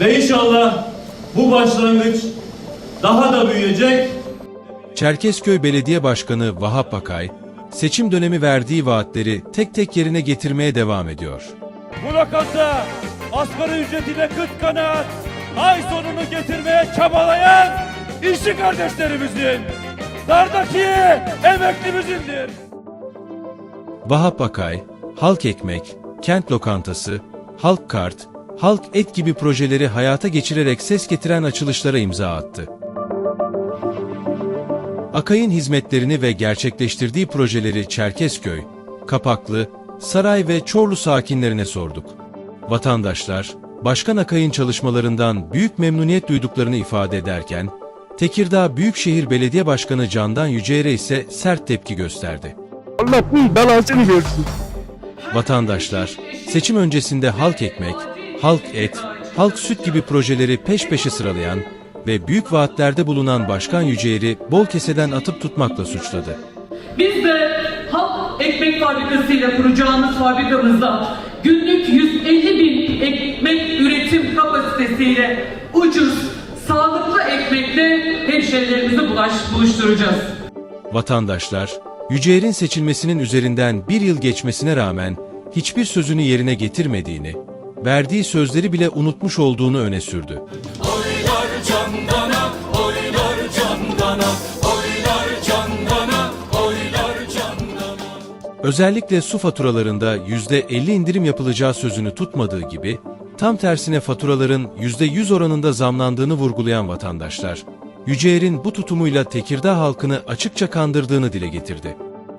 Ve inşallah bu başlangıç daha da büyüyecek Çerkezköy Belediye Başkanı Vahap Akay, seçim dönemi verdiği vaatleri tek tek yerine getirmeye devam ediyor. Bu lokanta asgari ücretine kıt kanaat ay sonunu getirmeye çabalayan işçi kardeşlerimizin, dardaki emeklimizindir. Vahap Akay, Halk Ekmek, Kent Lokantası, Halk Kart, Halk Et gibi projeleri hayata geçirerek ses getiren açılışlara imza attı. Akay'ın hizmetlerini ve gerçekleştirdiği projeleri Çerkezköy, Kapaklı, Saray ve Çorlu sakinlerine sorduk. Vatandaşlar, Başkan Akay'ın çalışmalarından büyük memnuniyet duyduklarını ifade ederken, Tekirdağ Büyükşehir Belediye Başkanı Candan Yüceğer'e ise sert tepki gösterdi. Allah bin belasını versin. Vatandaşlar, seçim öncesinde halk ekmek, halk et, halk süt gibi projeleri peş peşe sıralayan ve büyük vaatlerde bulunan Başkan Yüceğir'i bol keseden atıp tutmakla suçladı. Biz de halk ekmek fabrikasıyla kuracağımız fabrikamızda günlük 150 bin ekmek üretim kapasitesiyle ucuz, sağlıklı ekmekle hemşerilerimizi bulaş, buluşturacağız. Vatandaşlar, Yüceğir'in seçilmesinin üzerinden bir yıl geçmesine rağmen hiçbir sözünü yerine getirmediğini, verdiği sözleri bile unutmuş olduğunu öne sürdü. Özellikle su faturalarında %50 indirim yapılacağı sözünü tutmadığı gibi, tam tersine faturaların %100 oranında zamlandığını vurgulayan vatandaşlar, Yüceğir'in bu tutumuyla Tekirdağ halkını açıkça kandırdığını dile getirdi.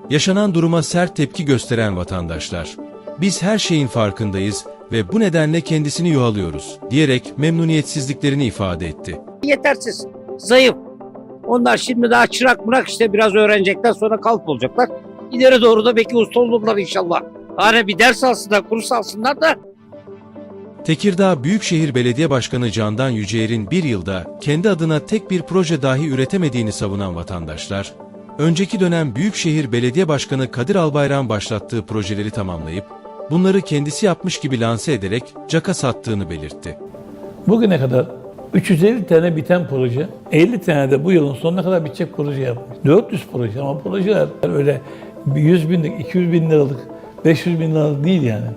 Yaşanan duruma sert tepki gösteren vatandaşlar, biz her şeyin farkındayız ve bu nedenle kendisini yuhalıyoruz diyerek memnuniyetsizliklerini ifade etti. yetersiz, zayıf. Onlar şimdi daha çırak bırak işte biraz öğrenecekler sonra kalp olacaklar. İleri doğru da belki usta olurlar inşallah. Hani bir ders alsınlar, kurs alsınlar da Tekirdağ Büyükşehir Belediye Başkanı Candan Yüceğir'in bir yılda kendi adına tek bir proje dahi üretemediğini savunan vatandaşlar, önceki dönem Büyükşehir Belediye Başkanı Kadir Albayrak'ın başlattığı projeleri tamamlayıp, bunları kendisi yapmış gibi lanse ederek caka sattığını belirtti. Bugüne kadar 350 tane biten proje, 50 tane de bu yılın sonuna kadar bitecek proje yapmış. 400 proje ama projeler öyle 100 binlik, 200 bin liralık, 500 bin liralık değil yani.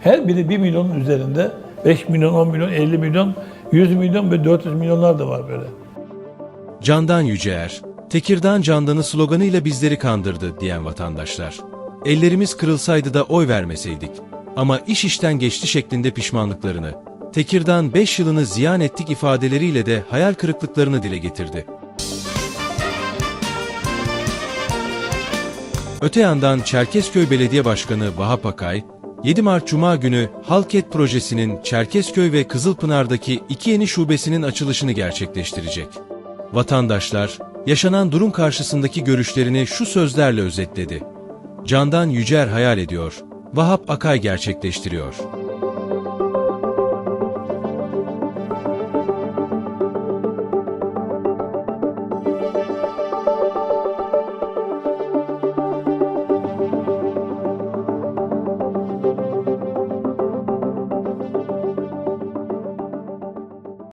Her biri 1 milyonun üzerinde 5 milyon, 10 milyon, 50 milyon, 100 milyon ve 400 milyonlar da var böyle. Candan Yüceer, Tekirdağ Candan'ı sloganıyla bizleri kandırdı diyen vatandaşlar. Ellerimiz kırılsaydı da oy vermeseydik. Ama iş işten geçti şeklinde pişmanlıklarını, Tekirdağ 5 yılını ziyan ettik ifadeleriyle de hayal kırıklıklarını dile getirdi. Öte yandan Çerkezköy Belediye Başkanı Vahap Akay, 7 Mart Cuma günü Halket Projesi'nin Çerkezköy ve Kızılpınar'daki iki yeni şubesinin açılışını gerçekleştirecek. Vatandaşlar, yaşanan durum karşısındaki görüşlerini şu sözlerle özetledi. Candan Yücer hayal ediyor, Vahap Akay gerçekleştiriyor.